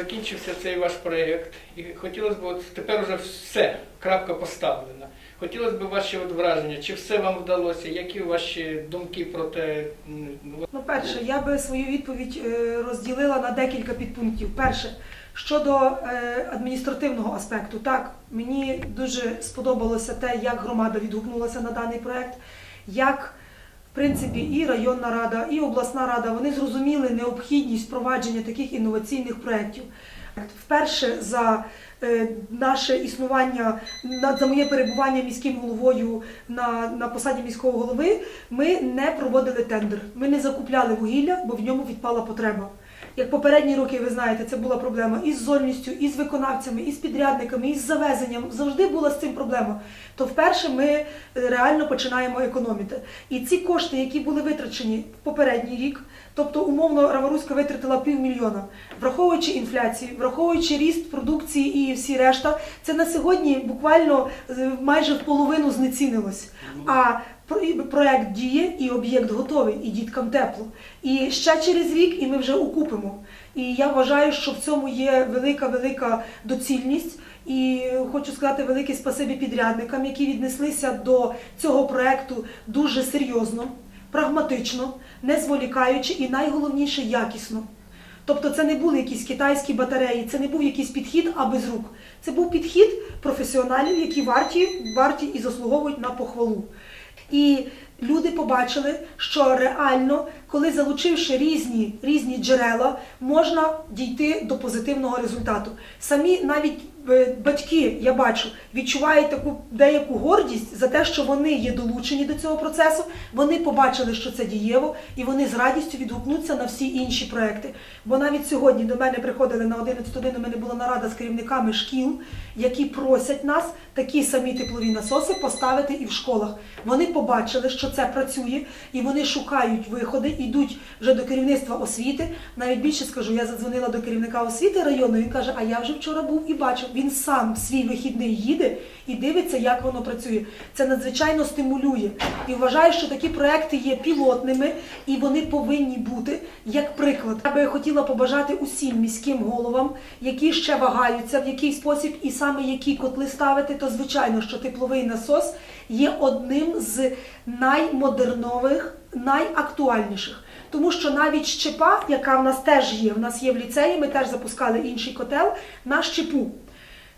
закінчився цей ваш проєкт, і хотілося б, от тепер вже все, крапка поставлена. Хотілося б ваші от враження, чи все вам вдалося, які ваші думки про те, ну, Ну, перше, я би свою відповідь е, розділила на декілька підпунктів. Перше, щодо е, адміністративного аспекту, так мені дуже сподобалося те, як громада відгукнулася на даний проект, як в принципі і районна рада, і обласна рада вони зрозуміли необхідність впровадження таких інноваційних проєктів. Вперше за е, наше існування, за моє перебування міським головою на, на посаді міського голови, ми не проводили тендер. Ми не закупляли вугілля, бо в ньому відпала потреба. Як попередні роки, ви знаєте, це була проблема із зольністю, із виконавцями, із підрядниками, із завезенням. Завжди була з цим проблема. То вперше ми е, реально починаємо економити. І ці кошти, які були витрачені в попередній рік, тобто умовно Раваруська витратила півмільйона, враховуючи інфляцію, враховуючи ріст продукції і всі решта, це на сьогодні буквально е, майже в половину знецінилось. А і проект діє і об'єкт готовий, і діткам тепло. І ще через рік, і ми вже укупимо. І я вважаю, що в цьому є велика велика доцільність. І хочу сказати велике спасибі підрядникам, які віднеслися до цього проекту дуже серйозно, прагматично, не зволікаючи і найголовніше якісно. Тобто це не були якісь китайські батареї, це не був якийсь підхід, а без рук. Це був підхід професіоналів, які варті, варті і заслуговують на похвалу. І люди побачили, що реально, коли залучивши різні, різні джерела, можна дійти до позитивного результату. Самі навіть е, батьки, я бачу, відчувають таку деяку гордість за те, що вони є долучені до цього процесу. Вони побачили, що це дієво, і вони з радістю відгукнуться на всі інші проекти. Бо навіть сьогодні до мене приходили на 11 годин, у мене була нарада з керівниками шкіл, які просять нас такі самі теплові насоси поставити і в школах. Вони побачили, що це працює, і вони шукають виходи, йдуть вже до керівництва освіти. Навіть більше скажу, я задзвонила до керівника освіти району. Він каже: А я вже вчора був і бачив. Він сам свій вихідний їде і дивиться, як воно працює. Це надзвичайно стимулює. І вважаю, що такі проекти є пілотними і вони повинні бути як приклад. Я би хотіла побажати усім міським головам, які ще вагаються, в який спосіб і саме які котли ставити, то звичайно, що тепловий насос є одним з наймодернових, найактуальніших. Тому що навіть щепа, яка в нас теж є, в нас є в ліцеї, ми теж запускали інший котел на щепу.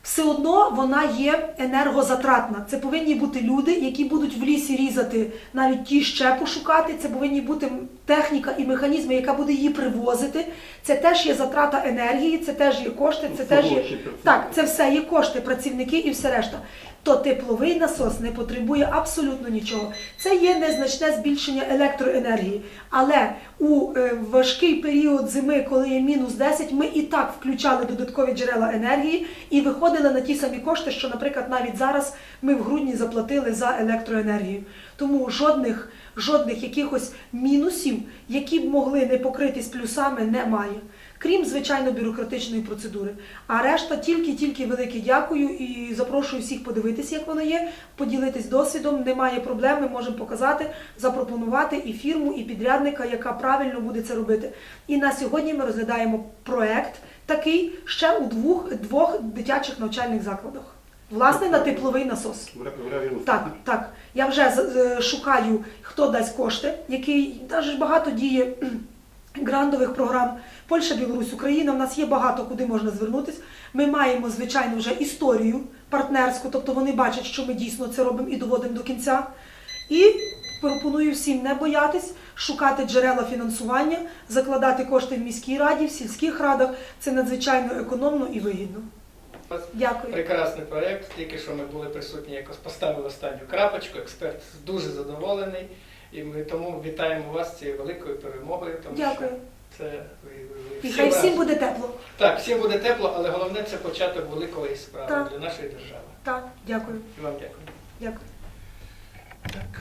Все одно вона є енергозатратна. Це повинні бути люди, які будуть в лісі різати навіть ті щепу шукати. Це повинні бути техніка і механізми, яка буде її привозити. Це теж є затрата енергії, це теж є кошти, це теж є так. Це все є кошти, працівники і все решта. То тепловий насос не потребує абсолютно нічого. Це є незначне збільшення електроенергії. Але у е, важкий період зими, коли є мінус 10, ми і так включали додаткові джерела енергії і виходили на ті самі кошти, що, наприклад, навіть зараз ми в грудні заплатили за електроенергію. Тому жодних, жодних якихось мінусів, які б могли не покритись плюсами, немає. Крім звичайно бюрократичної процедури. А решта тільки-тільки велике дякую і запрошую всіх подивитися, як воно є, поділитись досвідом. Немає проблем, ми можемо показати, запропонувати і фірму, і підрядника, яка правильно буде це робити. І на сьогодні ми розглядаємо проект такий ще у двох, двох дитячих навчальних закладах. Власне, на тепловий насос. Так, так. Я вже шукаю, хто дасть кошти, який навіть багато діє грантових програм. Польща, Білорусь, Україна. У нас є багато куди можна звернутися. Ми маємо, звичайно, вже історію партнерську, тобто вони бачать, що ми дійсно це робимо і доводимо до кінця. І пропоную всім не боятись, шукати джерела фінансування, закладати кошти в міській раді, в сільських радах. Це надзвичайно економно і вигідно. Дякую. прекрасний проєкт. Тільки що ми були присутні, якось поставили останню крапочку. Експерт дуже задоволений. І ми тому вітаємо вас з цією великою перемогою. Тому Дякую. що це ви, ви, І всі хай всім вражені. буде тепло. Так, всім буде тепло, але головне це початок великої справи Так. для нашої держави. Так, дякую. І вам дякую. Дякую. Так.